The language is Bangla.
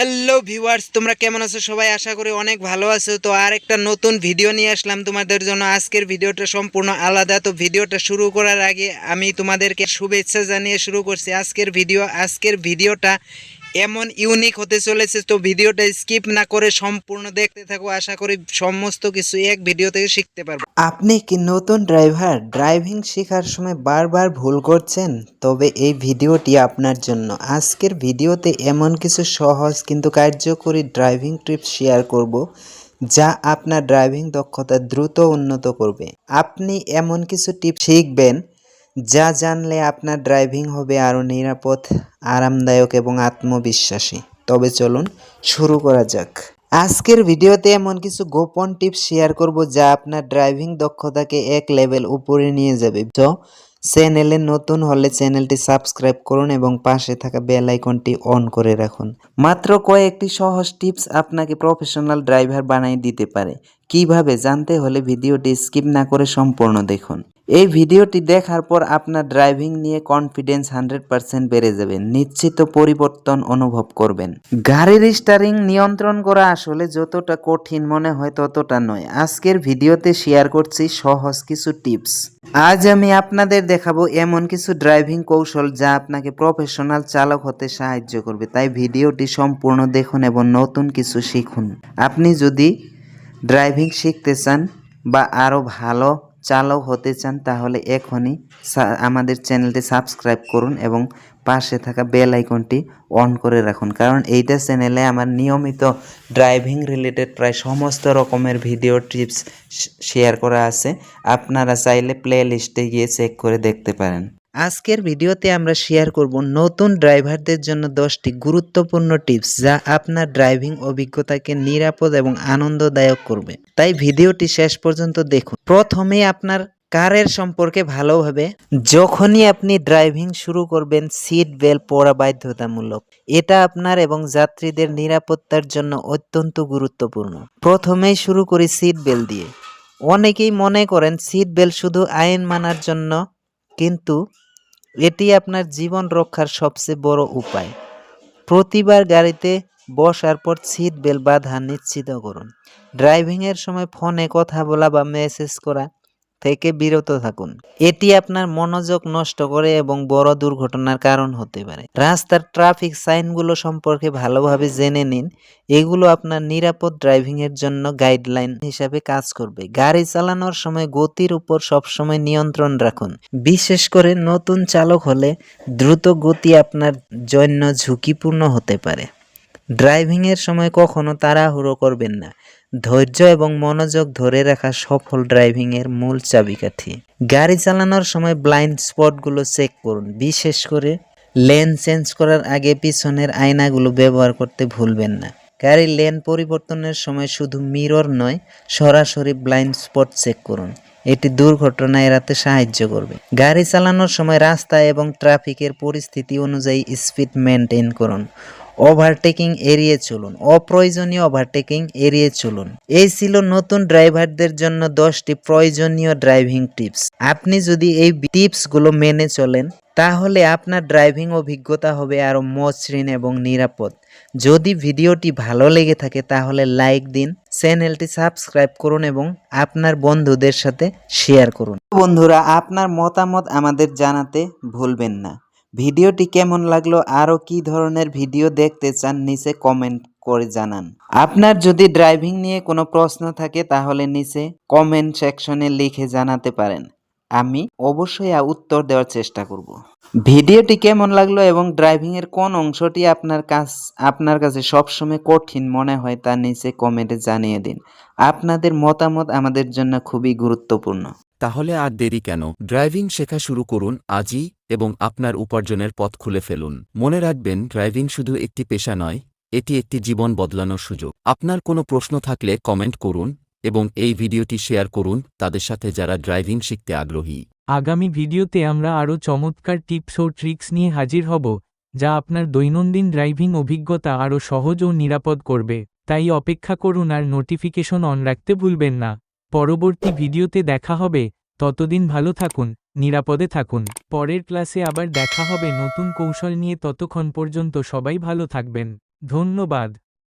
হ্যালো ভিউয়ার্স তোমরা কেমন আছো? সবাই আশা করি অনেক ভালো আছো। তো আর একটা নতুন ভিডিও নিয়ে আসলাম তোমাদের জন্য। আজকের ভিডিওটা সম্পূর্ণ আলাদা। তো ভিডিওটা শুরু করার আগে আমি তোমাদেরকে শুভেচ্ছা জানিয়ে শুরু করছি। আজকের ভিডিও আজকের ভিডিওটা এমন ইউনিক হতে চলেছে, তো ভিডিওটা স্কিপ না করে সম্পূর্ণ দেখতে থাকো। আশা করি সমস্ত কিছু এক ভিডিও থেকে শিখতে পারব। আপনি কি নতুন ড্রাইভার ড্রাইভিং শেখার সময় বারবার ভুল করছেন? তবে এই ভিডিওটি আপনার জন্য। আজকের ভিডিওতে এমন কিছু সহজ কিন্তু কার্যকরী ড্রাইভিং টিপস শেয়ার করব, যা আপনার ড্রাইভিং দক্ষতা দ্রুত উন্নত করবে। আপনি এমন কিছু টিপস শিখবেন যা জানলে আপনার ড্রাইভিং হবে আরও নিরাপদ, আরামদায়ক এবং আত্মবিশ্বাসী। তবে চলুন শুরু করা যাক। আজকের ভিডিওতে এমন কিছু গোপন টিপস শেয়ার করব যা আপনার ড্রাইভিং দক্ষতাকে এক লেভেল উপরে নিয়ে যাবে। তো, চ্যানেলে নতুন হলে চ্যানেলটি সাবস্ক্রাইব করুন এবং পাশে থাকা বেল আইকনটি অন করে রাখুন। মাত্র কয়েকটি সহজ টিপস আপনাকে প্রফেশনাল ড্রাইভার বানিয়ে দিতে পারে। কীভাবে জানতে হলে ভিডিওটি স্কিপ না করে সম্পূর্ণ দেখুন। এই ভিডিওটি দেখার পর আপনার ড্রাইভিং নিয়ে কনফিডেন্স হান্ড্রেড পার্সেন্ট বেড়ে যাবে। নিশ্চিত পরিবর্তন অনুভব করবেন। গাড়ির স্টারিং নিয়ন্ত্রণ করা আসলে যতটা কঠিন মনে হয় ততটা নয়। আজকের ভিডিওতে শেয়ার করছি সহজ কিছু টিপস। আজ আমি আপনাদের দেখাবো এমন কিছু ড্রাইভিং কৌশল যা আপনাকে প্রফেশনাল চালক হতে সাহায্য করবে। তাই ভিডিওটি সম্পূর্ণ দেখুন এবং নতুন কিছু শিখুন। আপনি যদি ড্রাইভিং শিখতে চান বা আরও ভালো চালক হতে চান, তাহলে এখনই আমাদের চ্যানেলটি সাবস্ক্রাইব করুন এবং পাশে থাকা বেল আইকনটি অন করে রাখুন। কারণ এইটা চ্যানেলে আমার নিয়মিত ড্রাইভিং রিলেটেড প্রায় সমস্ত রকমের ভিডিও টিপস শেয়ার করা আছে। আপনারা চাইলে প্লে লিস্টে গিয়ে চেক করে দেখতে পারেন। আজকের ভিডিওতে আমরা শেয়ার করব নতুন ড্রাইভারদের জন্য দশটি গুরুত্বপূর্ণ টিপস যা আপনার ড্রাইভিং অভিজ্ঞতাকে নিরাপদ এবং আনন্দদায়ক করবে। তাই ভিডিওটি শেষ পর্যন্ত দেখুন। প্রথমে আপনার কারের সম্পর্কে ভালোভাবে। যখনই আপনি ড্রাইভিং শুরু করবেন সিট বেল্ট পরা বাধ্যতামূলক। এটা আপনার এবং যাত্রীদের নিরাপত্তার জন্য অত্যন্ত গুরুত্বপূর্ণ। প্রথমেই শুরু করি সিট বেল্ট দিয়ে। অনেকেই মনে করেন সিট বেল্ট শুধু আইন মানার জন্য, কিন্তু এটি আপনার জীবন রক্ষার সবচেয়ে বড় উপায়। প্রতিবার গাড়িতে বসার পর সিট বেল্ট বাঁধা নিশ্চিত করুন। ড্রাইভিংয়ের সময় ফোনে কথা বলা বা মেসেজ করা থেকে বিরত থাকুন। এটি আপনার মনোযোগ নষ্ট করে এবং বড় দুর্ঘটনার কারণ হতে পারে। রাস্তার ট্রাফিক সাইনগুলো সম্পর্কে ভালোভাবে জেনে নিন। এগুলো আপনার নিরাপদ ড্রাইভিংয়ের জন্য গাইডলাইন হিসাবে কাজ করবে। গাড়ি চালানোর সময় গতির উপর সবসময় নিয়ন্ত্রণ রাখুন। বিশেষ করে নতুন চালক হলে দ্রুত গতি আপনার জন্য ঝুঁকিপূর্ণ হতে পারে। ড্রাইভিংয়ের সময় কখনো তাড়াহুড়ো করবেন না। ধৈর্য এবং মনোযোগ ধরে রাখা সফল ড্রাইভিংয়ের মূল চাবিকাঠি। গাড়ি চালানোর সময় ব্লাইন্ড স্পটগুলো চেক করুন, বিশেষ করে লেন চেঞ্জ করার আগে পিছনের আয়নাগুলো ব্যবহার করতে ভুলবেন না। গাড়ির লেন পরিবর্তনের সময় শুধু মিরর নয়, সরাসরি ব্লাইন্ড স্পট চেক করুন। এটি দুর্ঘটনা এড়াতে সাহায্য করবে। গাড়ি চালানোর সময় রাস্তা এবং ট্রাফিকের পরিস্থিতি অনুযায়ী স্পিড মেনটেন করুন। ওভারটেকিং এড়িয়ে চলুন, অপ্রয়োজনীয় ওভারটেকিং এড়িয়ে চলুন। এই ছিল নতুন ড্রাইভারদের জন্য দশটি প্রয়োজনীয় ড্রাইভিং টিপস আপনি যদি এই টিপসগুলো মেনে চলেন, তাহলে আপনার ড্রাইভিং অভিজ্ঞতা হবে আরও মসৃণ এবং নিরাপদ। যদি ভিডিওটি ভালো লেগে থাকে, তাহলে লাইক দিন, চ্যানেলটি সাবস্ক্রাইব করুন এবং আপনার বন্ধুদের সাথে শেয়ার করুন। বন্ধুরা, আপনার মতামত আমাদের জানাতে ভুলবেন না। ভিডিওটি কেমন লাগল আরও কি ধরনের ভিডিও দেখতে চান নিচে কমেন্ট করে জানান। আপনার যদি ড্রাইভিং নিয়ে কোনো প্রশ্ন থাকে তাহলে নিচে কমেন্ট সেকশনে লিখে জানাতে পারেন। আমি অবশ্যই উত্তর দেওয়ার চেষ্টা করব। ভিডিওটি কেমন লাগল এবং ড্রাইভিং এর কোন অংশটি আপনার কাছ আপনার কাছে সবসময় কঠিন মনে হয় তা নিচে কমেন্টে জানিয়ে দিন। আপনাদের মতামত আমাদের জন্য খুবই গুরুত্বপূর্ণ। তাহলে আর দেরি কেন? ড্রাইভিং শেখা শুরু করুন আজই এবং আপনার উপার্জনের পথ খুলে ফেলুন। মনে রাখবেন, ড্রাইভিং শুধু একটি পেশা নয়, এটি একটি জীবন বদলানোর সুযোগ। আপনার কোনো প্রশ্ন থাকলে কমেন্ট করুন এবং এই ভিডিওটি শেয়ার করুন তাদের সাথে যারা ড্রাইভিং শিখতে আগ্রহী। আগামী ভিডিওতে আমরা আরও চমৎকার টিপস ও ট্রিক্স নিয়ে হাজির হব, যা আপনার দৈনন্দিন ড্রাইভিং অভিজ্ঞতা আরও সহজ ও নিরাপদ করবে। তাই অপেক্ষা করুন আর নোটিফিকেশন অন রাখতে ভুলবেন না। পরবর্তী ভিডিওতে দেখা হবে, ততদিন ভালো থাকুন, নিরাপদে থাকুন। পরের ক্লাসে আবার দেখা হবে নতুন কৌশল নিয়ে ততক্ষণ পর্যন্ত সবাই ভালো থাকবেন। ধন্যবাদ।